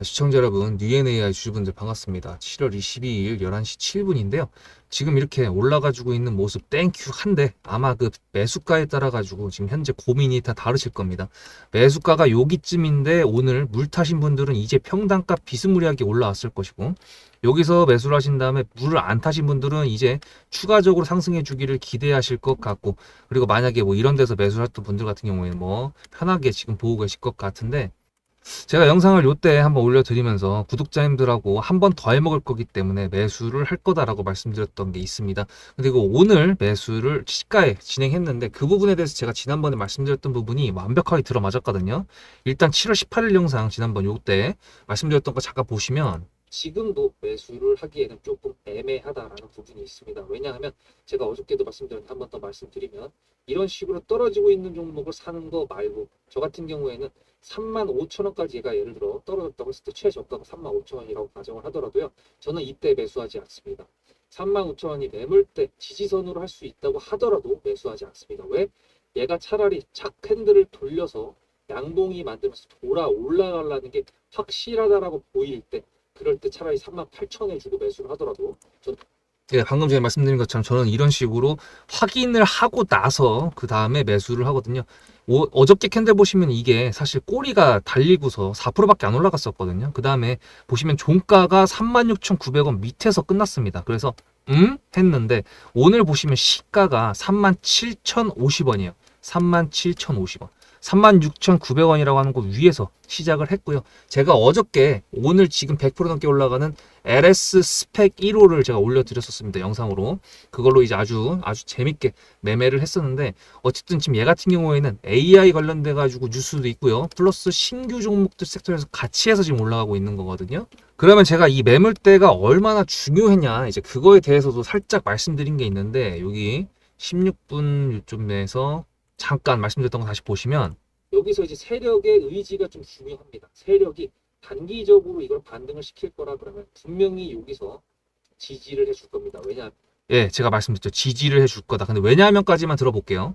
자, 시청자 여러분, 뉴NAI 주주분들 반갑습니다. 7월 22일 11시 7분인데요. 지금 이렇게 올라가지고 있는 모습 땡큐 한데 아마 그 매수가에 따라 가지고 지금 현재 고민이 다 다르실 겁니다. 매수가가 여기쯤인데 오늘 물 타신 분들은 이제 평단가 비스무리하게 올라왔을 것이고 여기서 매수를 하신 다음에 물을 안 타신 분들은 이제 추가적으로 상승해 주기를 기대하실 것 같고 그리고 만약에 뭐 이런 데서 매수를 했던 분들 같은 경우에는 뭐 편하게 지금 보고 계실 것 같은데 제가 영상을 요때 한번 올려드리면서 구독자님들하고 한 번 더 해먹을 거기 때문에 매수를 할 거다라고 말씀드렸던 게 있습니다. 그리고 오늘 매수를 시가에 진행했는데 그 부분에 대해서 제가 지난번에 말씀드렸던 부분이 완벽하게 들어맞았거든요. 일단 7월 18일 영상 지난번 요때 말씀드렸던 거 잠깐 보시면 지금도 매수를 하기에는 조금 애매하다라는 부분이 있습니다. 왜냐하면 제가 어저께도 말씀드렸는데 한 번 더 말씀드리면 이런 식으로 떨어지고 있는 종목을 사는 거 말고 저 같은 경우에는 3만 5천 원까지 얘가 예를 들어 떨어졌다고 했을 때 최저가가 3만 5천 원이라고 가정을 하더라도요. 저는 이때 매수하지 않습니다. 3만 5천 원이 매물대 지지선으로 할 수 있다고 하더라도 매수하지 않습니다. 왜? 얘가 차라리 착 핸들을 돌려서 양봉이 만들면서 돌아 올라가려는 게 확실하다라고 보일 때 그럴 때 차라리 3만 8천 원에 주고 매수를 하더라도 전 예, 방금 전에 말씀드린 것처럼 저는 이런 식으로 확인을 하고 나서 그 다음에 매수를 하거든요. 오, 어저께 캔들 보시면 이게 사실 꼬리가 달리고서 4%밖에 안 올라갔었거든요. 그 다음에 보시면 종가가 36,900원 밑에서 끝났습니다. 그래서 음? 했는데 오늘 보시면 시가가 37,050원이에요. 37,050원. 36,900원이라고 하는 곳 위에서 시작을 했고요. 제가 어저께 오늘 지금 100% 넘게 올라가는 LS 스펙 1호를 제가 올려드렸었습니다. 영상으로. 그걸로 이제 아주 아주 재밌게 매매를 했었는데 어쨌든 지금 얘 같은 경우에는 AI 관련돼 가지고 뉴스도 있고요. 플러스 신규 종목들 섹터에서 같이 해서 지금 올라가고 있는 거거든요. 그러면 제가 이 매물대가 얼마나 중요했냐 이제 그거에 대해서도 살짝 말씀드린 게 있는데 여기 16분 요쯤에서 잠깐 말씀드렸던 거 다시 보시면 여기서 이제 세력의 의지가 좀 중요합니다. 세력이 단기적으로 이걸 반등을 시킬 거라 그러면 분명히 여기서 지지를 해줄 겁니다. 왜냐? 예, 제가 말씀드렸죠. 지지를 해줄 거다. 근데 왜냐하면까지만 들어볼게요.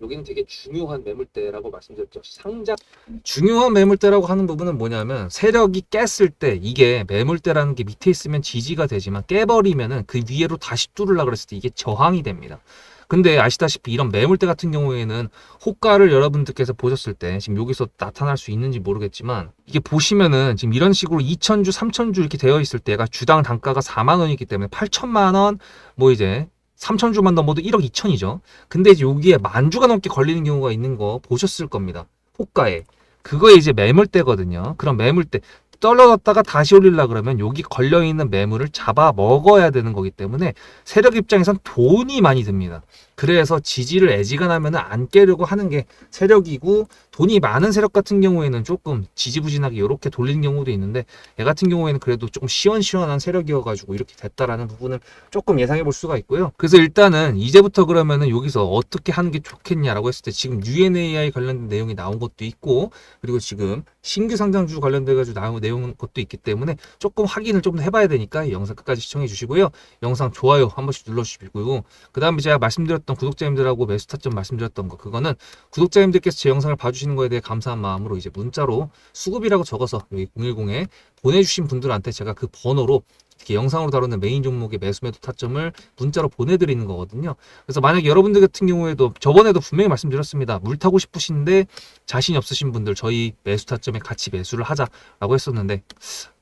여기는 되게 중요한 매물대라고 말씀드렸죠. 상장 중요한 매물대라고 하는 부분은 뭐냐면 세력이 깼을 때 이게 매물대라는 게 밑에 있으면 지지가 되지만 깨버리면은 그 위에로 다시 뚫으려 그랬을 때 이게 저항이 됩니다. 근데 아시다시피 이런 매물대 같은 경우에는 호가를 여러분들께서 보셨을 때 지금 여기서 나타날 수 있는지 모르겠지만 이게 보시면은 지금 이런 식으로 2천주, 3천주 이렇게 되어 있을 때가 주당 단가가 4만 원이기 때문에 8천만 원 뭐 이제 3천주만 넘어도 1억 2천이죠. 근데 이제 여기에 만 주가 넘게 걸리는 경우가 있는 거 보셨을 겁니다. 호가에. 그거에 이제 매물대거든요. 그럼 매물대 떨어졌다가 다시 올리려 그러면 여기 걸려 있는 매물을 잡아 먹어야 되는 거기 때문에 세력 입장에선 돈이 많이 듭니다. 그래서 지지를 애지간하면 안 깨려고 하는 게 세력이고 돈이 많은 세력 같은 경우에는 조금 지지부진하게 이렇게 돌리는 경우도 있는데 얘 같은 경우에는 그래도 조금 시원시원한 세력이어가지고 이렇게 됐다라는 부분을 조금 예상해 볼 수가 있고요. 그래서 일단은 이제부터 그러면은 여기서 어떻게 하는 게 좋겠냐라고 했을 때 지금 UNAI 관련된 내용이 나온 것도 있고 그리고 지금 신규 상장주 관련돼 가지고 나온 내용 것도 있기 때문에 조금 확인을 좀더 해봐야 되니까 이 영상 끝까지 시청해 주시고요. 영상 좋아요 한 번씩 눌러주시고요. 그 다음에 제가 말씀드렸던 구독자님들하고 매수 타점 말씀드렸던 거 그거는 구독자님들께서 제 영상을 봐주시는 거에 대해 감사한 마음으로 이제 문자로 수급이라고 적어서 여기 010에 보내주신 분들한테 제가 그 번호로 이렇게 영상으로 다루는 메인 종목의 매수 매도 타점을 문자로 보내드리는 거거든요. 그래서 만약에 여러분들 같은 경우에도 저번에도 분명히 말씀드렸습니다. 물 타고 싶으신데 자신이 없으신 분들 저희 매수 타점에 같이 매수를 하자라고 했었는데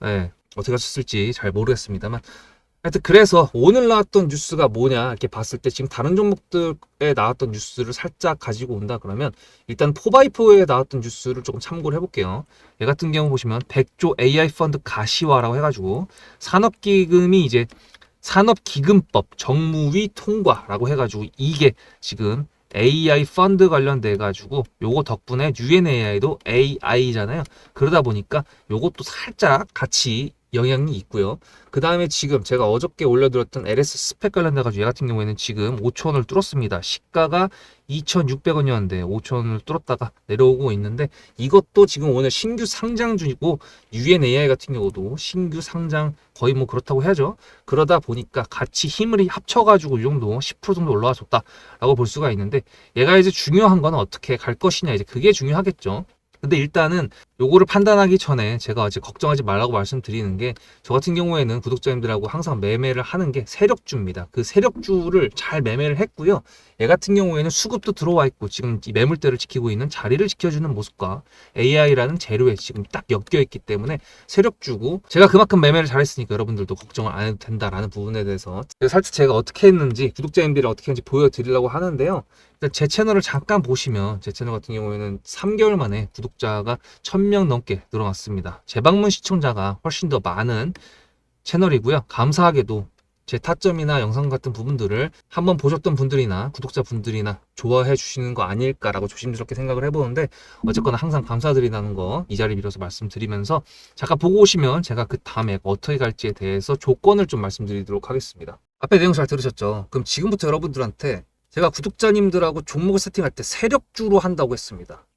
네, 어떻게 하셨을지 잘 모르겠습니다만 하여튼 그래서 오늘 나왔던 뉴스가 뭐냐 이렇게 봤을 때 지금 다른 종목들에 나왔던 뉴스를 살짝 가지고 온다 그러면 일단 포바이포에 나왔던 뉴스를 조금 참고를 해볼게요. 얘 같은 경우 보시면 100조 AI 펀드 가시화라고 해가지고 산업기금이 이제 산업기금법 정무위 통과라고 해가지고 이게 지금 AI 펀드 관련돼 가지고 요거 덕분에 UNAI도 AI잖아요. 그러다 보니까 요것도 살짝 같이 영향이 있고요. 그 다음에 지금 제가 어저께 올려드렸던 LS 스펙 관련돼 가지고 얘 같은 경우에는 지금 5천원을 뚫었습니다. 시가가 2,600원이었는데 5천원을 뚫었다가 내려오고 있는데 이것도 지금 오늘 신규 상장 중이고 UNAI 같은 경우도 신규 상장 거의 뭐 그렇다고 해야죠. 그러다 보니까 같이 힘을 합쳐가지고 이 정도 10% 정도 올라와 줬다라고 볼 수가 있는데 얘가 이제 중요한 건 어떻게 갈 것이냐 이제 그게 중요하겠죠. 근데 일단은 요거를 판단하기 전에 제가 이제 걱정하지 말라고 말씀드리는 게 저 같은 경우에는 구독자님들하고 항상 매매를 하는 게 세력주입니다. 그 세력주를 잘 매매를 했고요. 얘 같은 경우에는 수급도 들어와 있고 지금 이 매물대를 지키고 있는 자리를 지켜주는 모습과 AI라는 재료에 지금 딱 엮여 있기 때문에 세력주고 제가 그만큼 매매를 잘했으니까 여러분들도 걱정을 안 해도 된다라는 부분에 대해서 살짝 제가 어떻게 했는지 구독자님들이 어떻게 했는지 보여드리려고 하는데요. 일단 제 채널을 잠깐 보시면 제 채널 같은 경우에는 3개월 만에 구독자가 1000명 넘게 늘어났습니다. 재방문 시청자가 훨씬 더 많은 채널이고요. 감사하게도 제 타점이나 영상 같은 부분들을 한번 보셨던 분들이나 구독자분들이나 좋아해 주시는 거 아닐까라고 조심스럽게 생각을 해보는데 어쨌거나 항상 감사드리다는 거 이 자리 빌어서 말씀드리면서 잠깐 보고 오시면 제가 그 다음에 어떻게 갈지에 대해서 조건을 좀 말씀드리도록 하겠습니다. 앞에 내용 잘 들으셨죠? 그럼 지금부터 여러분들한테 제가 구독자님들하고 종목을 세팅할 때 세력주로 한다고 했습니다.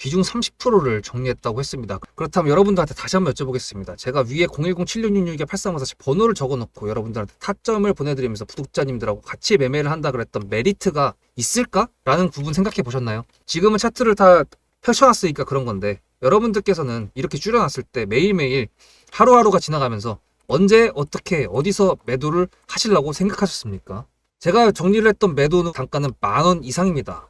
비중 30%를 정리했다고 했습니다. 그렇다면 여러분들한테 다시 한번 여쭤보겠습니다. 제가 위에 010-7666-8354 번호를 적어놓고 여러분들한테 타점을 보내드리면서 구독자님들하고 같이 매매를 한다 그랬던 메리트가 있을까? 라는 부분 생각해 보셨나요? 지금은 차트를 다 펼쳐놨으니까 그런 건데 여러분들께서는 이렇게 줄여놨을 때 매일매일 하루하루가 지나가면서 언제 어떻게 어디서 매도를 하시려고 생각하셨습니까? 제가 정리를 했던 매도는 단가는 만 원 이상입니다.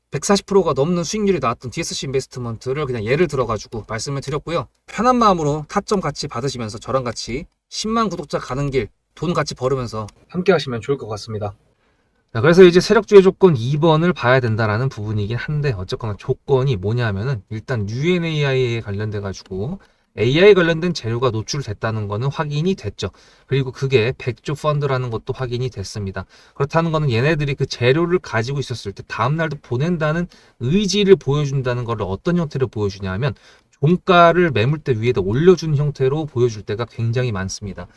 140%가 넘는 수익률이 나왔던 DSC 인베스트먼트를 그냥 예를 들어가지고 말씀을 드렸고요. 편한 마음으로 타점 같이 받으시면서 저랑 같이 10만 구독자 가는 길 돈 같이 벌으면서 함께 하시면 좋을 것 같습니다. 자, 그래서 이제 세력주의 조건 2번을 봐야 된다라는 부분이긴 한데 어쨌거나 조건이 뭐냐면은 일단 UNAI에 관련돼 가지고 AI 관련된 재료가 노출됐다는 거는 확인이 됐죠. 그리고 그게 백조 펀드라는 것도 확인이 됐습니다. 그렇다는 거는 얘네들이 그 재료를 가지고 있었을 때 다음 날도 보낸다는 의지를 보여준다는 거를 어떤 형태로 보여주냐면 종가를 매물대 위에다 올려준 형태로 보여줄 때가 굉장히 많습니다.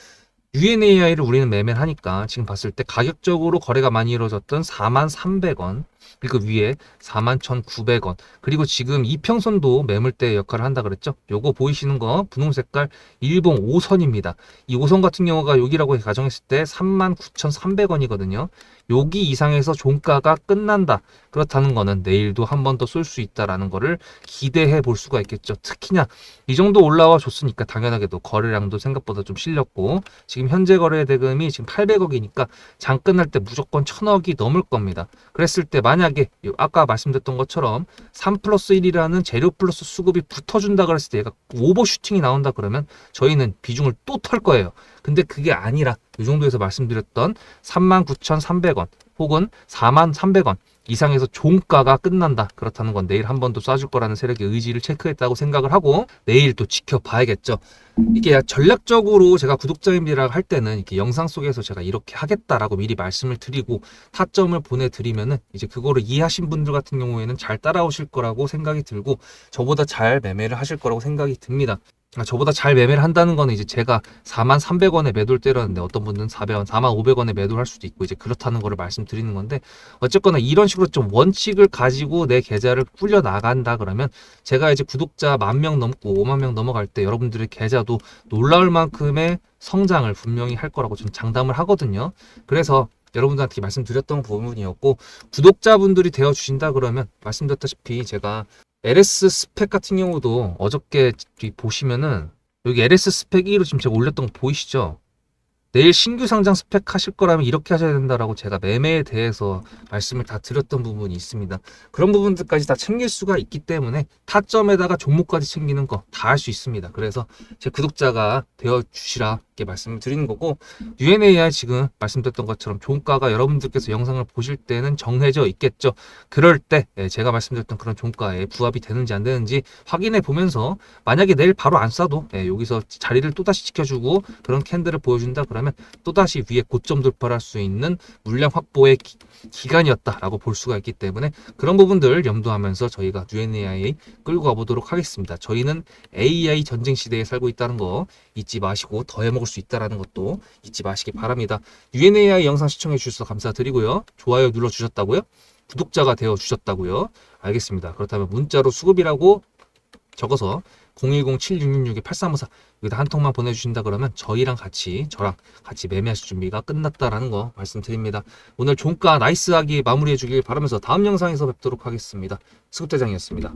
UNAI를 우리는 매매를 하니까 지금 봤을 때 가격적으로 거래가 많이 이루어졌던 4만300원 그리고 위에 41,900원 그리고 지금 이평선도 매물대 역할을 한다 그랬죠? 요거 보이시는 거 분홍 색깔 일봉 5선입니다. 이 5선 같은 경우가 여기라고 가정했을 때 39,300원이거든요 여기 이상에서 종가가 끝난다. 그렇다는 거는 내일도 한 번 더 쏠 수 있다라는 거를 기대해 볼 수가 있겠죠. 특히나 이 정도 올라와 줬으니까 당연하게도 거래량도 생각보다 좀 실렸고 지금 현재 거래 대금이 지금 800억이니까 장 끝날 때 무조건 1000억이 넘을 겁니다. 그랬을 때 만약에 아까 말씀드렸던 것처럼 3 플러스 1이라는 재료 플러스 수급이 붙어준다 그랬을 때 얘가 오버슈팅이 나온다 그러면 저희는 비중을 또 털 거예요. 근데 그게 아니라 이 정도에서 말씀드렸던 39,300원 혹은 43,300원 이상에서 종가가 끝난다. 그렇다는 건 내일 한 번 더 쏴줄 거라는 세력의 의지를 체크했다고 생각을 하고 내일 또 지켜봐야겠죠. 이게 전략적으로 제가 구독자님들이랑 할 때는 이렇게 영상 속에서 제가 이렇게 하겠다라고 미리 말씀을 드리고 타점을 보내드리면은 이제 그거를 이해하신 분들 같은 경우에는 잘 따라오실 거라고 생각이 들고 저보다 잘 매매를 하실 거라고 생각이 듭니다. 아, 저보다 잘 매매를 한다는 거는 이제 제가 4만 300원에 매도를 때렸는데 어떤 분들은 400원, 4만 500원에 매도를 할 수도 있고 이제 그렇다는 거를 말씀드리는 건데 어쨌거나 이런 식으로 좀 원칙을 가지고 내 계좌를 꾸려 나간다 그러면 제가 이제 구독자 만 명 넘고 5만 명 넘어갈 때 여러분들의 계좌도 놀라울 만큼의 성장을 분명히 할 거라고 저는 장담을 하거든요. 그래서 여러분들한테 말씀드렸던 부분이었고 구독자분들이 되어 주신다 그러면 말씀드렸다시피 제가 LS 스펙 같은 경우도 어저께 이 보시면은 여기 LS 스펙 2로 지금 제가 올렸던 거 보이시죠? 내일 신규 상장 스펙 하실 거라면 이렇게 하셔야 된다라고 제가 매매에 대해서 말씀을 다 드렸던 부분이 있습니다. 그런 부분들까지 다 챙길 수가 있기 때문에 타점에다가 종목까지 챙기는 거 다 할 수 있습니다. 그래서 제 구독자가 되어 주시라 이렇게 말씀을 드리는 거고 UNAI 지금 말씀드렸던 것처럼 종가가 여러분들께서 영상을 보실 때는 정해져 있겠죠. 그럴 때 예, 제가 말씀드렸던 그런 종가에 부합이 되는지 안 되는지 확인해 보면서 만약에 내일 바로 안 싸도 예, 여기서 자리를 또다시 지켜주고 그런 캔들을 보여준다 그러면 또다시 위에 고점 돌파를 할수 있는 물량 확보의 기, 기간이었다라고 볼 수가 있기 때문에 그런 부분들 염두하면서 저희가 UNAI 끌고 가보도록 하겠습니다. 저희는 AI 전쟁 시대에 살고 있다는 거 잊지 마시고 더 해먹을 수 있다는 것도 잊지 마시기 바랍니다. UNAI 영상 시청해 주셔서 감사드리고요. 좋아요 눌러주셨다고요? 구독자가 되어 주셨다고요? 알겠습니다. 그렇다면 문자로 수급이라고 적어서 010-7666-8354 여기다 한 통만 보내주신다 그러면 저희랑 같이 저랑 같이 매매하실 준비가 끝났다라는 거 말씀드립니다. 오늘 종가 나이스하게 마무리해 주길 바라면서 다음 영상에서 뵙도록 하겠습니다. 수급대장이었습니다.